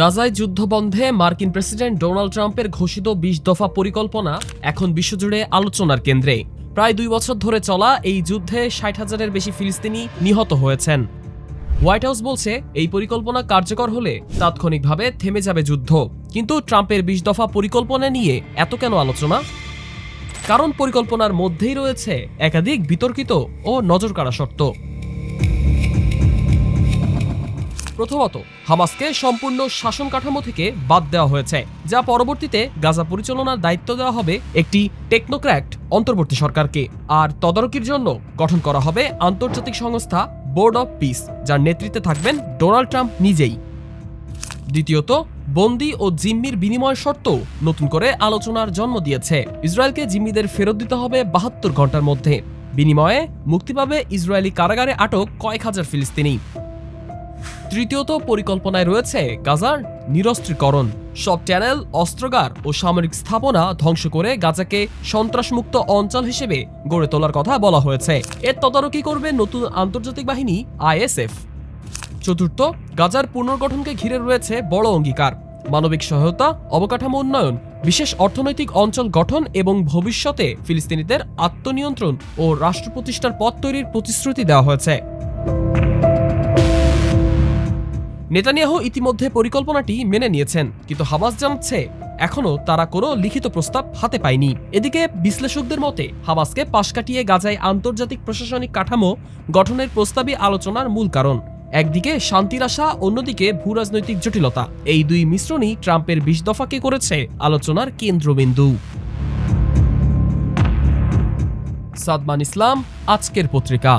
গাজায় যুদ্ধ বন্ধে মার্কিন প্রেসিডেন্ট ডোনাল্ড ট্রাম্পের ঘোষিত বিশ দফা পরিকল্পনা এখন বিশ্বজুড়ে আলোচনার কেন্দ্রে। প্রায় দুই বছর ধরে চলা এই যুদ্ধে ষাট হাজারের বেশি ফিলিস্তিনি নিহত হয়েছেন। হোয়াইট হাউস বলছে, এই পরিকল্পনা কার্যকর হলে তাৎক্ষণিকভাবে থেমে যাবে যুদ্ধ। কিন্তু ট্রাম্পের বিশ দফা পরিকল্পনা নিয়ে এত কেন আলোচনা? কারণ পরিকল্পনার মধ্যেই রয়েছে একাধিক বিতর্কিত ও নজর কাড়া শর্ত। প্রথমত, হামাসকে সম্পূর্ণ শাসন কাঠামো থেকে বাদ দেওয়া হয়েছে, যা পরবর্তীতে গাজা পরিচালনার দায়িত্ব দেওয়া হবে একটি টেকনোক্র্যাট অন্তর্বর্তী সরকারকে। আর তদারকির জন্য গঠন করা হবে আন্তর্জাতিক সংস্থা বোর্ড অব পিস, যার নেতৃত্বে থাকবেন ডোনাল্ড ট্রাম্প নিজেই। দ্বিতীয়ত, বন্দি ও জিম্মির বিনিময় শর্ত নতুন করে আলোচনার জন্ম দিয়েছে। ইসরায়েলকে জিম্মিদের ফেরত দিতে হবে বাহাত্তর ঘণ্টার মধ্যে। বিনিময়ে মুক্তি পাবে ইসরায়েলি কারাগারে আটক কয়েক হাজার ফিলিস্তিনি। তৃতীয়ত পরিকল্পনায় রয়েছে গাজার নিরস্ত্রীকরণ। সব চ্যানেল, অস্ত্রগার ও সামরিক স্থাপনা ধ্বংস করে গাজাকে সন্ত্রাসমুক্ত অঞ্চল হিসেবে গড়ে তোলার কথা বলা হয়েছে। এর তদারকি করবে নতুন আন্তর্জাতিক বাহিনী আইএসএফ। চতুর্থ, গাজার পুনর্গঠনকে ঘিরে রয়েছে বড় অঙ্গীকার। মানবিক সহায়তা, অবকাঠামো উন্নয়ন, বিশেষ অর্থনৈতিক অঞ্চল গঠন এবং ভবিষ্যতে ফিলিস্তিনিদের আত্মনিয়ন্ত্রণ ও রাষ্ট্র প্রতিষ্ঠার পথ তৈরির প্রতিশ্রুতি দেওয়া হয়েছে। নেতানিয়াহু ইতিমধ্যে পরিকল্পনাটি মেনে নিয়েছেন, কিন্তু হামাস জানাচ্ছে, এখনও তারা কোনো লিখিত প্রস্তাব হাতে পায়নি। এদিকে বিশ্লেষকদের মতে, হামাসকে পাশ কাটিয়ে গাজায় আন্তর্জাতিক প্রশাসনিক কাঠামো গঠনের প্রস্তাবই আলোচনার মূল কারণ। একদিকে শান্তির আশা, অন্যদিকে ভূরাজনৈতিক জটিলতা। এই দুই মিশ্রণই ট্রাম্পের বিশ দফাকে করেছে আলোচনার কেন্দ্রবিন্দু। সাদমান ইসলাম, আজকের পত্রিকা।